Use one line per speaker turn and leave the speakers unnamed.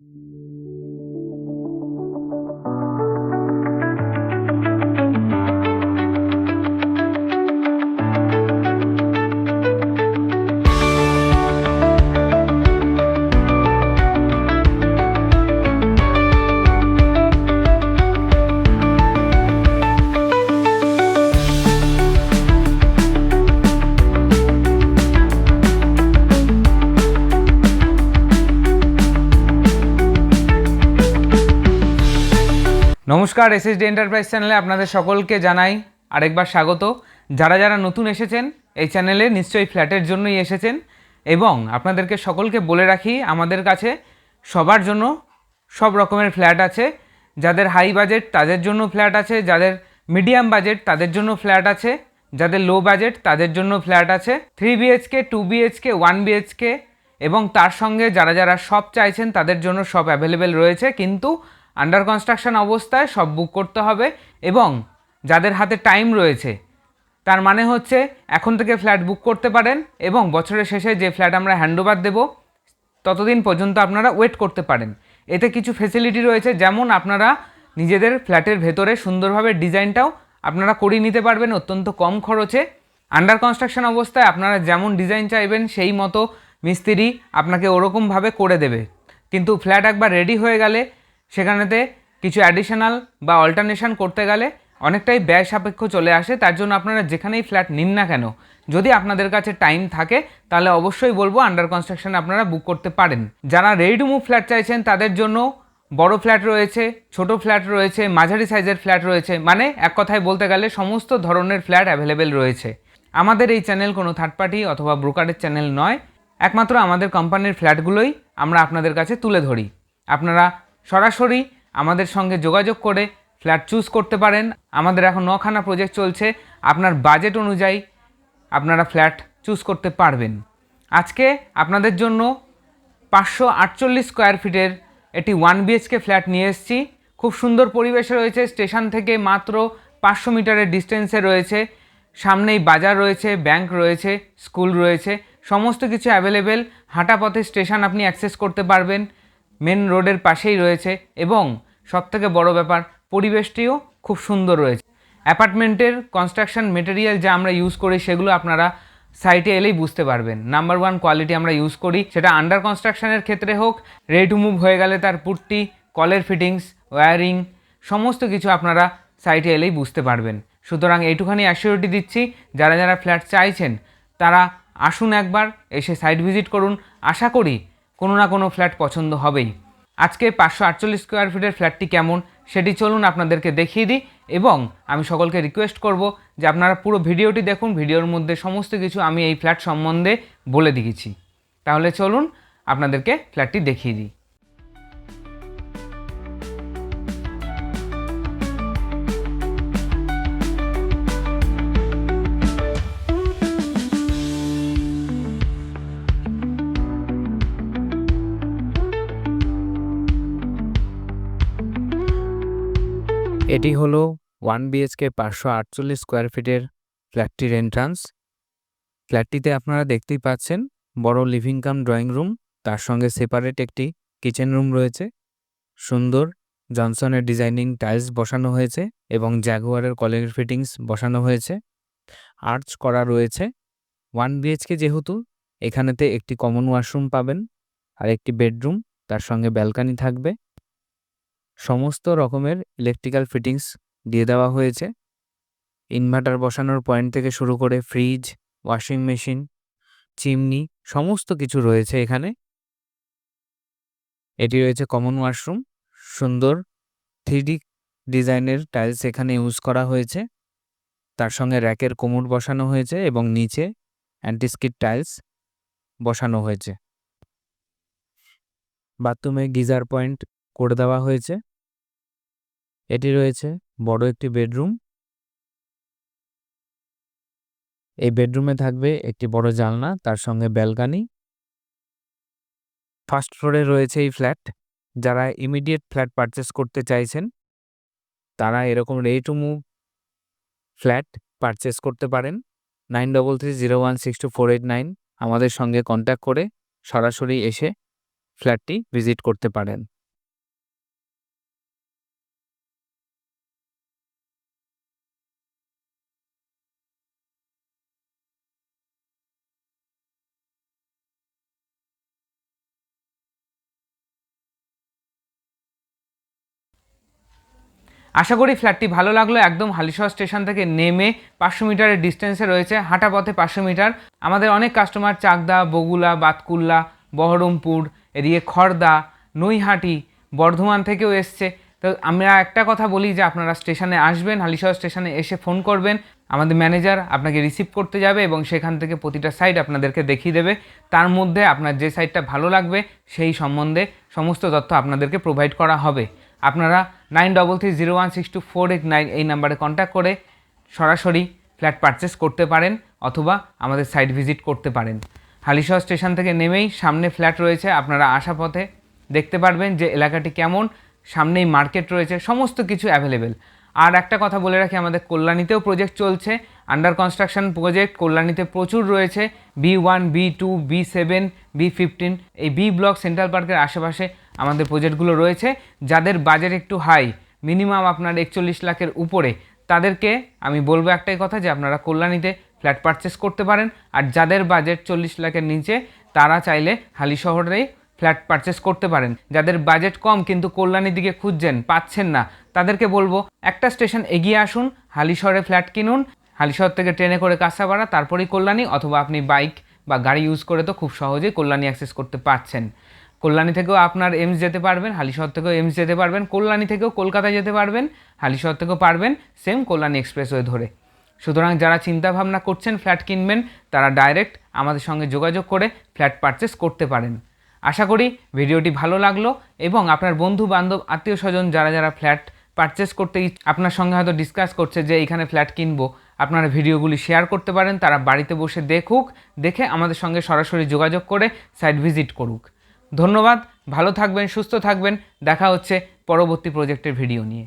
Thank you. নমস্কার, SSD enterprise চ্যানেলে আপনাদের সকলকে জানাই আরেকবার স্বাগত। যারা যারা নতুন এসেছেন, এই চ্যানেলে নিশ্চয়ই ফ্ল্যাটের জন্যই এসেছেন এবং আপনাদেরকে সকলকে বলে রাখি, আমাদের কাছে সবার জন্য সব রকমের ফ্ল্যাট আছে। যাদের হাই বাজেট, তাদের জন্য ফ্ল্যাট আছে। যাদের মিডিয়াম বাজেট, তাদের জন্য ফ্ল্যাট আছে। যাদের লো বাজেট, তাদের জন্য ফ্ল্যাট আছে। Three BHK two BHK one BHK এবং তার সঙ্গে যারা যারা সব চাইছেন, তাদের জন্য সব অ্যাভেলেবেল রয়েছে। কিন্তু আন্ডার কনস্ট্রাকশন অবস্থায় সব বুক করতে হবে এবং যাদের হাতে টাইম রয়েছে, তার মানে হচ্ছে এখন থেকে ফ্ল্যাট বুক করতে পারেন এবং বছরের শেষে যে ফ্ল্যাট আমরা হ্যান্ডওভার দেবো, ততদিন পর্যন্ত আপনারা ওয়েট করতে পারেন। এতে কিছু ফেসিলিটি রয়েছে, যেমন আপনারা নিজেদের ফ্ল্যাটের ভেতরে সুন্দরভাবে ডিজাইনটাও আপনারা করিয়ে নিতে পারবেন অত্যন্ত কম খরচে। আন্ডার কনস্ট্রাকশন অবস্থায় আপনারা যেমন ডিজাইন চাইবেন, সেই মতো মিস্ত্রি আপনাকে ওরকমভাবে করে দেবে। কিন্তু ফ্ল্যাট একবার রেডি হয়ে গেলে সেখানেতে কিছু অ্যাডিশনাল বা অল্টারনেশন করতে গেলে অনেকটাই ব্যয় সাপেক্ষ চলে আসে, তার জন্য আপনারা যেখানেই ফ্ল্যাট নিন না কেন, যদি আপনাদের কাছে টাইম থাকে, তাহলে অবশ্যই বলব আন্ডার কনস্ট্রাকশন আপনারা বুক করতে পারেন। যারা রেডি টু মুভ ফ্ল্যাট চাইছেন, তাদের জন্য বড় ফ্ল্যাট রয়েছে, ছোট ফ্ল্যাট রয়েছে, মাঝারি সাইজের ফ্ল্যাট রয়েছে মানে এক কথায় বলতে গেলে সমস্ত ধরনের ফ্ল্যাট অ্যাভেলেবেল রয়েছে। আমাদের এই চ্যানেল কোনো থার্ড পার্টি অথবা ব্রোকারের চ্যানেল নয়, একমাত্র আমাদের কোম্পানির ফ্ল্যাটগুলোই আমরা আপনাদের কাছে তুলে ধরি। আপনারা সরাসরি আমাদের সঙ্গে যোগাযোগ করে ফ্ল্যাট চুজ করতে পারেন। আমাদের এখন নখানা প্রজেক্ট চলছে। আপনার বাজেট অনুযায়ী আপনারা ফ্ল্যাট চুজ করতে পারবেন। আজকে আপনাদের জন্য পাঁচশো আটচল্লিশ স্কোয়ার ফিটের একটি ওয়ান বিএইচকে ফ্ল্যাট নিয়ে এসেছি। খুব সুন্দর পরিবেশে রয়েছে। স্টেশন থেকে মাত্র পাঁচশো মিটারের ডিস্টেন্সে রয়েছে। সামনেই বাজার রয়েছে ব্যাংক রয়েছে স্কুল রয়েছে। সমস্ত কিছু অ্যাভেলেবেল হাঁটা পথে স্টেশন আপনি অ্যাক্সেস করতে পারবেন। মেন রোডের পাশেই রয়েছে এবং সবথেকে বড় ব্যাপার, পরিবেশটিও খুব সুন্দর রয়েছে। অ্যাপার্টমেন্টের কনস্ট্রাকশন মেটেরিয়াল যা আমরা ইউজ করি সেগুলো আপনারা সাইটে এলেই বুঝতে পারবেন। নাম্বার ওয়ান কোয়ালিটি আমরা ইউজ করি, সেটা আন্ডার কনস্ট্রাকশনের ক্ষেত্রে হোক রেডি টু মুভ হয়ে গেলে তার পুট্টি কলের ফিটিংস ওয়্যারিং সমস্ত কিছু আপনারা সাইটে এলেই বুঝতে পারবেন। সুতরাং এইটুখানি অ্যাসিওরিটি দিচ্ছি, যারা যারা ফ্ল্যাট চাইছেন, তারা আসুন একবার, এসে সাইট ভিজিট করুন। আশা করি কোনো না কোনো ফ্ল্যাট পছন্দ হবেই। আজকে পাঁচশো আটচল্লিশ স্কোয়ার ফিটের ফ্ল্যাটটি কেমন সেটি চলুন আপনাদেরকে দেখিয়ে দিই এবং আমি সকলকে রিকোয়েস্ট করব যে আপনারা পুরো ভিডিওটি দেখুন, ভিডিওর মধ্যে সমস্ত কিছু আমি এই ফ্ল্যাট সম্বন্ধে বলে দিয়েছি। তাহলে চলুন আপনাদেরকে ফ্ল্যাটটি দেখিয়ে দিই। এটি হলো ওয়ান বিএচকে পাঁচশো আটচল্লিশ স্কোয়ার ফিটের ফ্ল্যাটটির এন্ট্রান্স ফ্ল্যাটটিতে আপনারা দেখতেই পাচ্ছেন বড় লিভিং কাম ড্রয়িং রুম তার সঙ্গে সেপারেট একটি কিচেন রুম রয়েছে। সুন্দর জনসনের ডিজাইনিং টাইলস বসানো হয়েছে এবং জ্যাগুয়ারের কলের ফিটিংস বসানো হয়েছে। আর্চ করা রয়েছে। ওয়ান বিএচকে যেহেতু এখানেতে একটি কমন ওয়াশরুম পাবেন আর একটি বেডরুম তার সঙ্গে ব্যালকানি থাকবে। সমস্ত রকমের ইলেকট্রিক্যাল ফিটিংস দিয়ে দেওয়া হয়েছে। ইনভার্টার বসানোর পয়েন্ট থেকে শুরু করে ফ্রিজ ওয়াশিং মেশিন চিমনি সমস্ত কিছু রয়েছে এখানে। এটি রয়েছে কমন ওয়াশরুম সুন্দর থ্রিডি ডিজাইনের টাইলস এখানে ইউজ করা হয়েছে। তার সঙ্গে র্যাকের কোমর বসানো হয়েছে এবং নিচে অ্যান্টিস্কিট টাইলস বসানো হয়েছে। বাথরুমে গিজার পয়েন্ট করে দেওয়া হয়েছে। এটি রয়েছে বড় একটি বেডরুম। এই বেডরুমে থাকবে একটি বড় জানলা, তার সঙ্গে ব্যালকানি। ফার্স্ট ফ্লোরে রয়েছে এই ফ্ল্যাট। যারা ইমিডিয়েট ফ্ল্যাট পারচেস করতে চাইছেন, তারা এরকম ready to move flat purchase করতে পারেন। Nine double three zero one six two four eight nine আমাদের সঙ্গে কন্ট্যাক্ট করে সরাসরি এসে
ফ্ল্যাটটি ভিজিট করতে পারেন।
আশা করি ফ্ল্যাটটি ভালো লাগল। একদম হালিশহর স্টেশন থেকে নেমে পাঁচশো মিটারের ডিস্টেন্সে রয়েছে, হাঁটা পথে পাঁচশো মিটার। আমাদের অনেক কাস্টমার চাকদা, বগুলা, বাতকুল্লা, বহরমপুর, এদিকে খড়দা নৈহাটি, বর্ধমান থেকেও এসছে। তো আমরা একটা কথা বলি যে আপনারা স্টেশনে আসবেন, হালিশহর স্টেশনে এসে ফোন করবেন। আমাদের ম্যানেজার আপনাকে রিসিভ করতে যাবে এবং সেখান থেকে প্রতিটা সাইট আপনাদেরকে দেখিয়ে দেবে। তার মধ্যে আপনার যে সাইটটা ভালো লাগবে, সেই সম্বন্ধে সমস্ত তথ্য আপনাদেরকে প্রোভাইড করা হবে। আপনারা nine double three zero one six two four eight nine এই নাম্বারে কন্ট্যাক্ট করে সরাসরি ফ্ল্যাট পারচেস করতে পারেন অথবা আমাদের সাইট ভিজিট করতে পারেন। হালিশহর স্টেশন থেকে নেমেই সামনে ফ্ল্যাট রয়েছে, আপনারা আসা পথে দেখতে পারবেন যে এলাকাটি কেমন, সামনেই মার্কেট রয়েছে, সমস্ত কিছু অ্যাভেলেবেল আর একটা কথা বলে রাখি, আমাদের কল্যাণীতেও প্রজেক্ট চলছে আন্ডার কনস্ট্রাকশন প্রজেক্ট কল্যাণীতে প্রচুর রয়েছে B one B two B seven B fifteen এই বি ব্লক সেন্ট্রাল পার্কের আশেপাশে আমাদের প্রজেক্টগুলো রয়েছে। যাদের বাজেট একটু হাই মিনিমাম আপনার একচল্লিশ লাখের উপরে, তাদেরকে আমি বলব একটাই কথা যে আপনারা কল্যাণীতে ফ্ল্যাট পারচেস করতে পারেন। আর যাদের বাজেট চল্লিশ লাখের নিচে, তারা চাইলে হালি শহরেই ফ্ল্যাট পারচেস করতে পারেন। যাদের বাজেট কম কিন্তু কল্যাণীর দিকে খুঁজছেন, পাচ্ছেন না, তাদেরকে বলব একটা স্টেশন এগিয়ে আসুন হালিশহরে ফ্ল্যাট কিনুন। হালিশহর থেকে ট্রেনে করে কাঁচাপাড়া তারপরেই কল্যাণী, অথবা আপনি বাইক বা গাড়ি ইউজ করে তো খুব সহজেই কল্যাণী অ্যাক্সেস করতে পারছেন। কল্যাণী থেকেও আপনার এমস যেতে পারবেন, হালিশহর থেকেও এমস যেতে পারবেন, কল্যাণী থেকেও কলকাতা যেতে পারবেন, হালিশহর থেকেও পারবেন সেম কল্যাণী এক্সপ্রেসওয়ে ধরে। সুতরাং যারা চিন্তা ভাবনা করছেন ফ্ল্যাট কিনবেন, তারা ডাইরেক্ট আমাদের সঙ্গে যোগাযোগ করে ফ্ল্যাট পারচেস করতে পারেন। আশা করি ভিডিওটি ভালো লাগল এবং আপনার বন্ধু, বান্ধব, আত্মীয় স্বজন যারা যারা ফ্ল্যাট পারচেস করতে আপনার সঙ্গে হয়তো ডিসকাস করছে যে এইখানে ফ্ল্যাট কিনবো, আপনারা ভিডিওগুলি শেয়ার করতে পারেন, তারা বাড়িতে বসে দেখুক, দেখে আমাদের সঙ্গে সরাসরি যোগাযোগ করে সাইট ভিজিট করুক। ধন্যবাদ ভালো থাকবেন সুস্থ থাকবেন দেখা হচ্ছে পরবর্তী প্রজেক্টের ভিডিও নিয়ে।